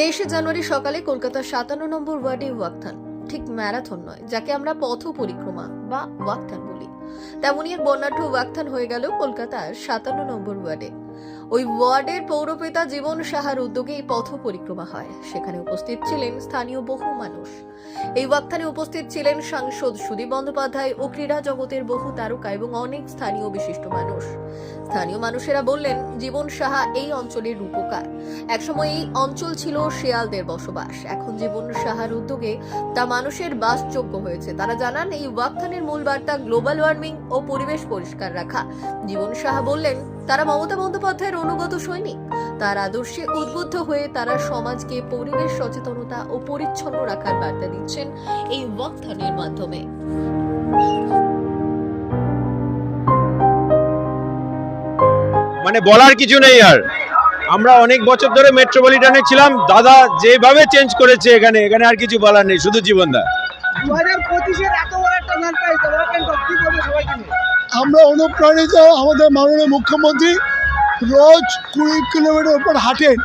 তেইশে জানুয়ারি সকালে কলকাতার সাতান্ন নম্বর ওয়ার্ডে ওয়াকথান, ঠিক ম্যারাথন নয়, যাকে আমরা পথ পরিক্রমা বা ওয়াকথান বলি। তেমনই এক বর্ণাঢ্য ওয়াকথান হয়ে গেল কলকাতার সাতান্ন নম্বর ওয়ার্ডে। ওই ওয়ার্ডের পৌরপিতা জীবন সাহার উদ্যোগে এই পথ পরিক্রমা হয়। সেখানে উপস্থিত ছিলেন স্থানীয় বহু মানুষ। এই ওয়াকথানে উপস্থিত ছিলেন সাংসদ সুদীপ বন্দ্যোপাধ্যায় ও ক্রীড়া জগতের বহু তারকা এবং অনেক স্থানীয় বিশিষ্ট মানুষ। স্থানীয় মানুষেরা বললেন, জীবন সাহা এই অঞ্চলের রূপকার। একসময় এই অঞ্চল ছিল শেয়ালদের বসবাস। এখন জীবন সাহার উদ্যোগে তা মানুষের বাসযোগ্য হয়েছে। তারা জানান, এই ওয়াকথানের মূল বার্তা গ্লোবাল ওয়ার্মিং ও পরিবেশ পরিষ্কার রাখা। জীবন সাহা বললেন তারা মমতা বন্দ্যোপাধ্যায়ের অনুগত সৈনিক। তার আদর্শে উদ্বুদ্ধ হয়ে তারা সমাজকে পরিবেশ সচেতনতা ও পরিচ্ছন্ন রাখার বার্তা দিচ্ছেন এই ওয়াকথানের মাধ্যমে। মানে বলার কিছু নেই আর। আমরা অনেক বছর ধরে মেট্রোপলিটনে ছিলাম দাদা যেভাবে চেঞ্জ করেছে এখানে এখানে আর কিছু বলার নেই শুধু জীবনদা দু হাজার পঁচিশের এত বড় একটা সারপ্রাইজ আমরা অনুপ্রাণিত আমাদের মাননীয় মুখ্যমন্ত্রী রোজ কুড়ি কিলোমিটার উপর হাঁটেন।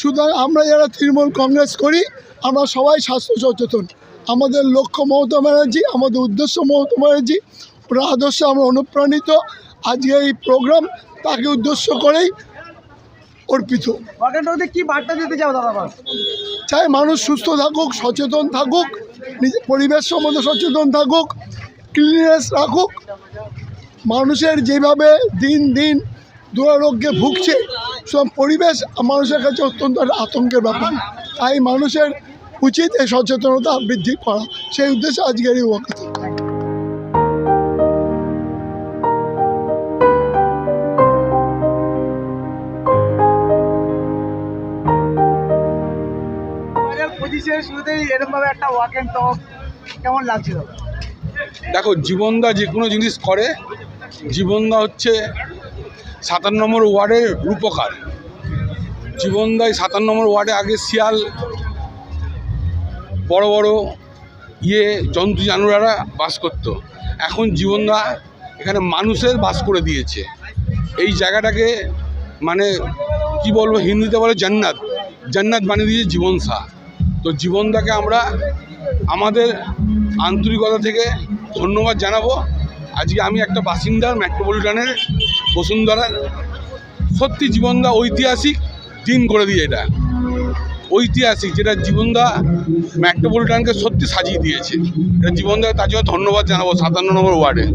সুতরাং আমরা যারা তৃণমূল কংগ্রেস করি আমরা সবাই স্বাস্থ্য সচেতন। আমাদের লক্ষ্য মমতা ব্যানার্জি আমাদের উদ্দেশ্য মমতা ব্যানার্জি ওরা আদর্শে আমরা অনুপ্রাণিত। আজকে এই প্রোগ্রাম তাকে উদ্দেশ্য করেই অর্পিত। কি বার্তা দিতে চাও দাদা চাই মানুষ সুস্থ থাকুক সচেতন থাকুক নিজের পরিবেশ সম্বন্ধে সচেতন থাকুক। ক্লিননেস রাখুক। মানুষের যেভাবে দিন দিন দুরারোগ্যে ভুগছে, সব পরিবেশ মানুষের কাছে অত্যন্ত একটা আতঙ্কের ব্যাপার। তাই মানুষের উচিত এই সচেতনতা বৃদ্ধি করা। সেই উদ্দেশ্যে আজকের এই পঁচিশের শুরুতেই এরকম ভাবে একটা ওয়াকেন্ড টক কেমন লাগছে দাদা দেখো, জীবনদা যে কোনো জিনিস করে, জীবনদা হচ্ছে সাতান্ন নম্বর ওয়ার্ডের রূপকার। জীবনদাই সাতান্ন নম্বর ওয়ার্ডে আগে শিয়াল, বড় বড় ইয়ে জন্তু জানোয়াররা বাস করতো। এখন জীবনদা এখানে মানুষের বাস করে দিয়েছে। এই জায়গাটাকে মানে কি বলব হিন্দিতে বলে জান্নাত। জান্নাত বানিয়ে দিয়েছে জীবন শাহ তো জীবনদাকে আমরা আমাদের আন্তরিকতা থেকে ধন্যবাদ জানাব। আজকে আমি একটা বাসিন্দা মেট্রোপলিটনের বসুন্ধরার। সত্যি জীবনদা ঐতিহাসিক দিন করে দিয়ে এটা। ঐতিহাসিক, যেটা জীবনদা মেট্রোপলিটনকে সত্যি সাজিয়ে দিয়েছে। এটা জীবনদা তার জন্য ধন্যবাদ জানাব, সাতান্ন নম্বর ওয়ার্ডে।